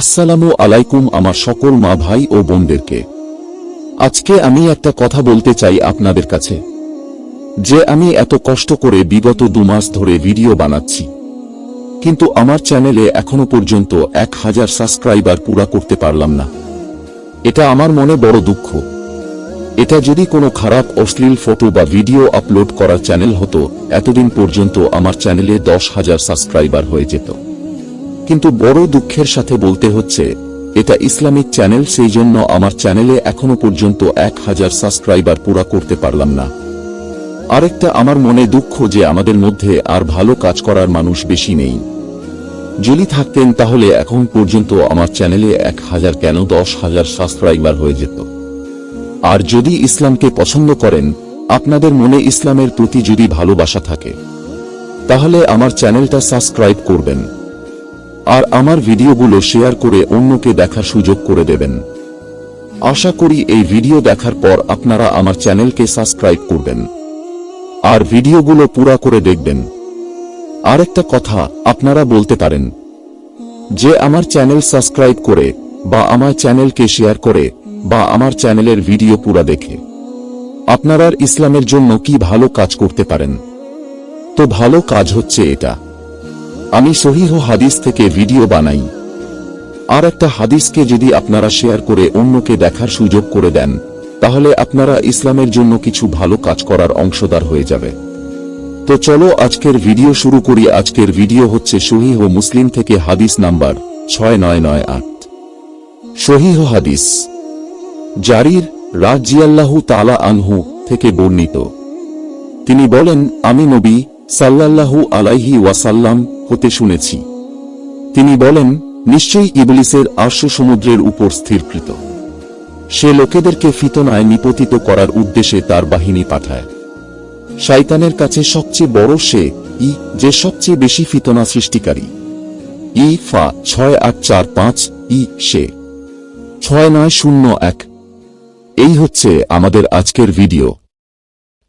আসসালামু আলাইকুম আমার সকল মা ভাই ও বোনদেরকে। আজকে আমি একটা কথা বলতে চাই আপনাদের কাছে। যে আমি এত কষ্ট করে বিগত দু মাস ধরে ভিডিও বানাচ্ছি। কিন্তু আমার চ্যানেলে এখনও পর্যন্ত এক হাজার সাবস্ক্রাইবার পুরা করতে পারলাম না। এটা আমার মনে বড় দুঃখ। এটা যদি কোনো খারাপ, অশ্লীল ফটো বা ভিডিও আপলোড করার চ্যানেল হতো, এতদিন পর্যন্ত আমার চ্যানেলে দশ হাজার সাবস্ক্রাইবার হয়ে যেত। কিন্তু বড় দুঃখের সাথে বলতে হচ্ছে, এটা ইসলামিক চ্যানেল সেই জন্য আমার চ্যানেলে এখনও পর্যন্ত এক হাজার সাবস্ক্রাইবার পুরা করতে পারলাম না। আরেকটা আমার মনে দুঃখ যে আমাদের মধ্যে আর ভালো কাজ করার মানুষ বেশি নেই। যদি থাকতেন তাহলে এখন পর্যন্ত আমার চ্যানেলে এক হাজার কেন দশ হাজার সাবস্ক্রাইবার হয়ে যেত। আর যদি ইসলামকে পছন্দ করেন, আপনাদের মনে ইসলামের প্রতি যদি ভালোবাসা থাকে, তাহলে আমার চ্যানেলটা সাবস্ক্রাইব করবেন। আর আমার ভিডিওগুলো শেয়ার করে অন্যকে দেখার সুযোগ করে দেবেন। আশা করি এই ভিডিও দেখার পর আপনারা আমার চ্যানেলকে সাবস্ক্রাইব করবেন। আর ভিডিওগুলো পুরা করে দেখবেন। আরেকটা কথা আপনারা বলতে পারেন। যে আমার চ্যানেল সাবস্ক্রাইব করে বা আমার চ্যানেলকে শেয়ার করে বা আমার চ্যানেলের ভিডিও পুরা দেখে। আপনারা ইসলামের জন্য কি ভালো কাজ করতে পারেন? তো ভালো কাজ হচ্ছে এটা। আমি সহিহ হাদিস থেকে ভিডিও বানাই। আর একটা হাদিসকে যদি আপনারা শেয়ার করে অন্যকে দেখার সুযোগ করে দেন, তাহলে আপনারা ইসলামের জন্য কিছু ভালো কাজ করার অংশদার হয়ে যাবে। তো চলো আজকের ভিডিও শুরু করি। আজকের ভিডিও হচ্ছে সহিহ মুসলিম থেকে হাদিস নাম্বার ছয় নয় নয় আট। সহিহ হাদিস। জারির রাজিয়াল্লাহু তালা আনহু থেকে বর্ণিত। তিনি বলেন, আমি নবী সাল্লাল্লাহু আলাইহি ওয়াসাল্লাম হতে শুনেছি। তিনি বলেন, নিশ্চয়ই ইবলিসের আর্শ সমুদ্রের উপর স্থিরকৃত। সে লোকেদেরকে ফিতনায় নিপতিত করার উদ্দেশ্যে তার বাহিনী পাঠায়। শয়তানের কাছে সবচেয়ে বড় সে ই, যে সবচেয়ে বেশি ফিতনা সৃষ্টিকারী। ই, ফা, ছয় আট চার পাঁচ, ই, সে। ছয় নয় শূন্য এক। এই হচ্ছে আমাদের আজকের ভিডিও।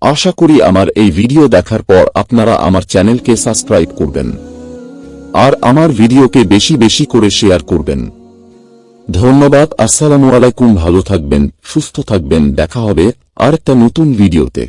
আশা করি আমার এই ভিডিও দেখার পর আপনারা আমার চ্যানেলকে সাবস্ক্রাইব করবেন। আর আমার ভিডিওকে বেশি বেশি করে শেয়ার করবেন। ধন্যবাদ, আসসালামু আলাইকুম, ভালো থাকবেন, সুস্থ থাকবেন, দেখা হবে আর একটা নতুন ভিডিওতে।